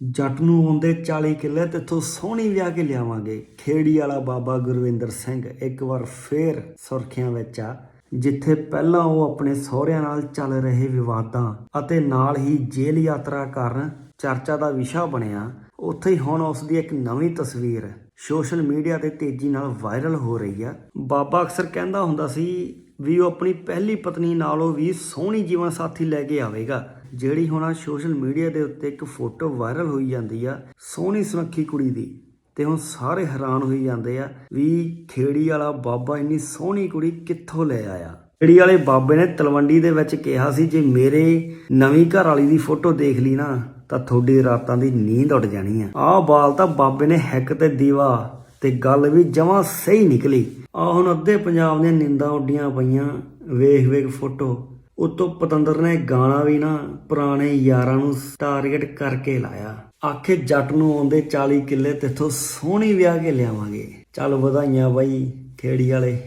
ਜੱਟ ਨੂੰ ਆਉਂਦੇ 40 ਕਿੱਲੇ ਤੇਥੋਂ ਸੋਹਣੀ ਵਿਆਹ ਕੇ ਲਿਆਵਾਂਗੇ। ਖੇੜੀ ਵਾਲਾ ਬਾਬਾ ਗੁਰਵਿੰਦਰ ਸਿੰਘ ਇੱਕ ਵਾਰ ਫੇਰ ਸੁਰਖੀਆਂ ਵਿੱਚ ਆ, ਜਿੱਥੇ ਪਹਿਲਾਂ ਉਹ ਆਪਣੇ ਸਹੁਰਿਆਂ ਨਾਲ ਚੱਲ ਰਹੇ ਵਿਵਾਦਾਂ ਅਤੇ ਨਾਲ ਹੀ ਜੇਲ੍ਹ ਯਾਤਰਾ ਕਾਰਨ ਚਰਚਾ ਦਾ ਵਿਸ਼ਾ ਬਣਿਆ, ਉੱਥੇ ਹੀ ਹੁਣ ਉਸ ਦੀ ਇੱਕ ਨਵੀਂ ਤਸਵੀਰ ਸੋਸ਼ਲ ਮੀਡੀਆ ਤੇ ਤੇਜ਼ੀ ਨਾਲ ਵਾਇਰਲ ਹੋ ਰਹੀ ਆ। ਬਾਬਾ ਅਕਸਰ ਕਹਿੰਦਾ ਹੁੰਦਾ ਸੀ ਵੀ ਉਹ ਆਪਣੀ ਪਹਿਲੀ ਪਤਨੀ ਨਾਲੋਂ ਵੀ ਸੋਹਣੀ ਜੀਵਨ ਸਾਥੀ ਲੈ ਕੇ ਆਵੇਗਾ। ਜਿਹੜੀ ਹੁਣ ਸੋਸ਼ਲ ਮੀਡੀਆ ਦੇ ਉੱਤੇ ਇੱਕ ਫੋਟੋ ਵਾਇਰਲ ਹੋਈ ਜਾਂਦੀ ਆ, ਸੋਹਣੀ ਸੁਨੱਖੀ ਕੁੜੀ ਦੀ, ਤੇ ਹੁਣ ਸਾਰੇ ਹੈਰਾਨ ਹੋਈ ਜਾਂਦੇ ਆ ਵੀ ਖੇੜੀ ਵਾਲਾ ਬਾਬਾ ਇੰਨੀ ਸੋਹਣੀ ਕੁੜੀ ਕਿੱਥੋਂ ਲੈ ਆਇਆ। ਖੇੜੀ ਵਾਲੇ ਬਾਬੇ ਨੇ ਤਲਵੰਡੀ ਦੇ ਵਿੱਚ ਕਿਹਾ ਸੀ, ਜੇ ਮੇਰੇ ਨਵੀਂ ਘਰ ਵਾਲੀ ਦੀ ਫੋਟੋ ਦੇਖ ਲਈ ਨਾ, ਤਾਂ ਤੁਹਾਡੀ ਰਾਤਾਂ ਦੀ ਨੀਂਦ ਉੱਡ ਜਾਣੀ ਆ। ਆਹ ਬਾਲ ਤਾਂ ਬਾਬੇ ਨੇ ਹੈਕ ਤੇ ਦੀਵਾ ਤੇ ਗੱਲ ਵੀ ਜਮਾਂ ਸਹੀ ਨਿਕਲੀ। ਆ ਹੁਣ ਅੱਧੇ ਪੰਜਾਬ ਦੀਆਂ ਨਿੰਦਾਂ ਉੱਡੀਆਂ ਪਈਆਂ ਵੇਖ ਵੇਖ ਫੋਟੋ ਉਤੋਂ ਪਤੰਦਰ ਨੇ ਗਾਣਾ ਵੀ ਨਾ ਪੁਰਾਣੇ ਯਾਰਾਂ ਨੂੰ ਟਾਰਗੇਟ ਕਰਕੇ ਲਾਇਆ। ਆਖੇ ਜੱਟ ਨੂੰ ਆਉਂਦੇ 40 ਕਿੱਲੇ ਤੇਥੋਂ ਸੋਹਣੀ ਵਿਆਹ ਕੇ ਲਿਆਵਾਂਗੇ। ਚੱਲ ਵਧਾਈਆਂ ਬਾਈ ਖੇੜੀ ਵਾਲੇ।